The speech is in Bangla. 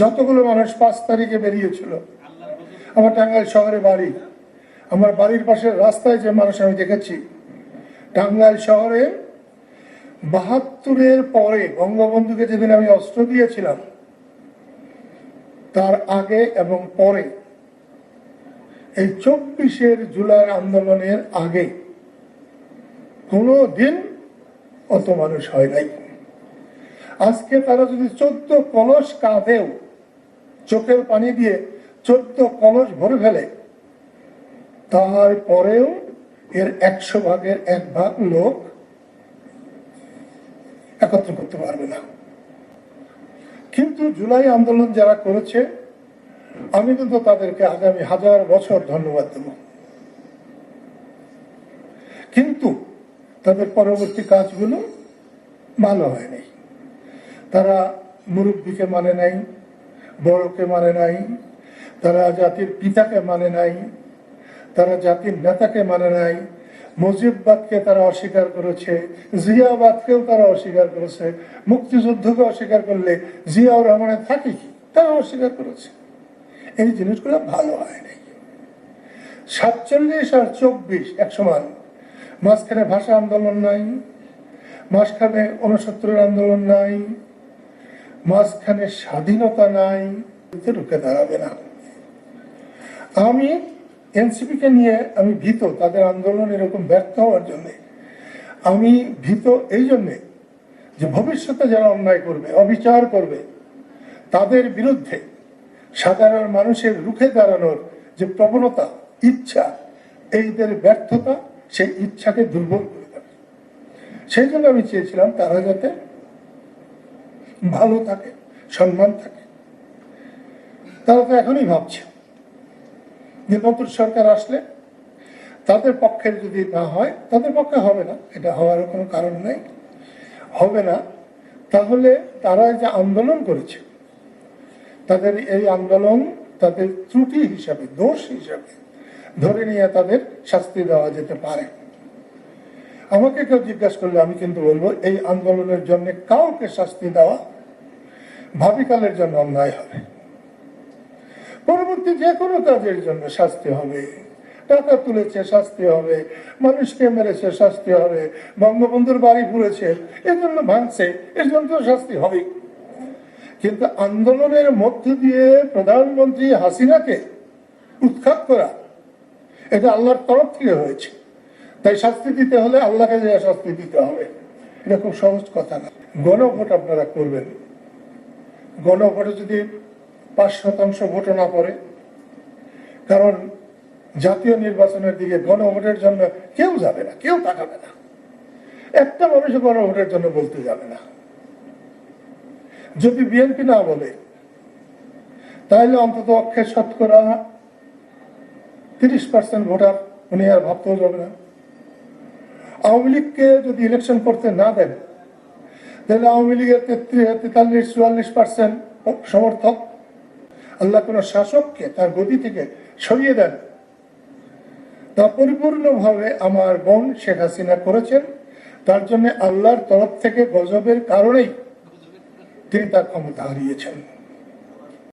যতগুলো মানুষ পাঁচ তারিখে বেরিয়েছিল, আমার টাঙ্গাইল শহরে বাড়ি, আমার বাড়ির পাশের রাস্তায় যে মানুষ আমি দেখেছি, টাঙ্গাইল শহরে বাহাত্তরের পরে বঙ্গবন্ধুকে যেদিন আমি অস্ত্র দিয়েছিলাম, তার আগে এবং পরে, এই চব্বিশের জুলাই আন্দোলনের আগে কোনো দিন অত মানুষ হয় নাই। আজকে তারা যদি চোদ্দ কলস কাঁধেও চোখের পানি দিয়ে চোদ্দ কলস ভরে ফেলে। তারপরেও এর একশো ভাগের এক ভাগ লোক একত্র করতে পারবে না। কিন্তু জুলাই আন্দোলন যারা করেছে, আমি কিন্তু তাদেরকে আগামী হাজার বছর ধন্যবাদ দেব। কিন্তু তাদের পরবর্তী কাজগুলো ভালো হয়নি। তারা মুরব্বীকে মানে নাই বড়কে মানে নাই, তারা জাতির পিতাকে মানে নাই, তারা জাতির নেতাকে মানে নাই। মুজিববাদকে তারা অস্বীকার করেছে, জিয়াবাদকেও তারা অস্বীকার করেছে। মুক্তিযুদ্ধকে অস্বীকার করলে জিয়াউর রহমানের থাকে কি? তারা অস্বীকার করেছে। এই জিনিসগুলো ভালো হয় নাই। সাতচল্লিশ আর চব্বিশ এক সমান। মাঝখানে ভাষা আন্দোলন নাই, মাঝখানে উনসত্তরের আন্দোলন নাই মাঝখানে স্বাধীনতা নাই রুখে দাঁড়াবে না। আমি এনসিপি কে নিয়ে আমি ভীত, তাদের আন্দোলন এরকম ব্যর্থ হওয়ার জন্য। আমি ভীত এই জন্যে যে ভবিষ্যতে যারা অন্যায় করবে, অবিচার করবে, তাদের বিরুদ্ধে সাধারণ মানুষের রুখে দাঁড়ানোর যে প্রবণতা, ইচ্ছা, এইদের ব্যর্থতা, সেই ইচ্ছাকে দুর্বল করে দেবে। সেই জন্য আমি চেয়েছিলাম তারা যাতে ভালো থাকে, সম্মান থাকে। তারা তো এখনই ভাবছে যে নতুন সরকার আসলে তাদের পক্ষের যদি না হয়, তাদের পক্ষে হবে না। এটা হওয়ার কোনো কারণ নেই। হবে না। তাহলে তারা যে আন্দোলন করেছে, তাদের এই আন্দোলন তাদের ত্রুটি হিসাবে, দোষ হিসাবে ধরে নিয়ে তাদের শাস্তি দেওয়া যেতে পারে। আমাকে কেউ জিজ্ঞাসা করলে আমি কিন্তু বলব, এই আন্দোলনের জন্য কাউকে শাস্তি দেওয়া ভাবিকালের জন্য অন্যায় হবে। পরবর্তী যে কোনো কাজের জন্য শাস্তি হবে। টাকা তুলেছে, শাস্তি হবে। মানুষকে মেরেছে, শাস্তি হবে। বঙ্গবন্ধুর বাড়ি পুড়েছে এর জন্য ভাঙছে এর জন্য শাস্তি হবে কিন্তু আন্দোলনের মধ্য দিয়ে প্রধানমন্ত্রী হাসিনাকে উৎখাত করা, এটা আল্লাহর তরফ থেকে হয়েছে। তাই শাস্তি দিতে হলে আল্লাহকে যে শাস্তি দিতে হবে, এটা খুব সহজ কথা না। গণভোট আপনারা করবেন। গণভোটে যদি পাঁচ শতাংশ ভোটও না পড়ে, কারণ জাতীয় নির্বাচনের দিকে গণভোটের জন্য কেউ যাবে না, কেউ তাকাবে না। একটা মানুষ গণভোটের জন্য বলতে যাবে না। যদি বিএনপি না বলে, তাহলে অন্তত অক্ষে শতকরা তিরিশ পার্সেন্ট ভোটার উনি আর ভাবতেও যাবে না। আওয়ামী লীগকে যদি ইলেকশন করতে না দেন, তাহলে আওয়ামী লীগের তেত্রিশ, তেতাল্লিশ, চুয়াল্লিশ পার্সেন্ট সমর্থক আল্লাহ কোন শাসককে তার গদি থেকে সরিয়ে দেন। তা পরিপূর্ণভাবে আমার বোন শেখ হাসিনা করেছেন। তার জন্য আল্লাহর তরফ থেকে গজবের কারণেই তিনি তার ক্ষমতা হারিয়েছেন।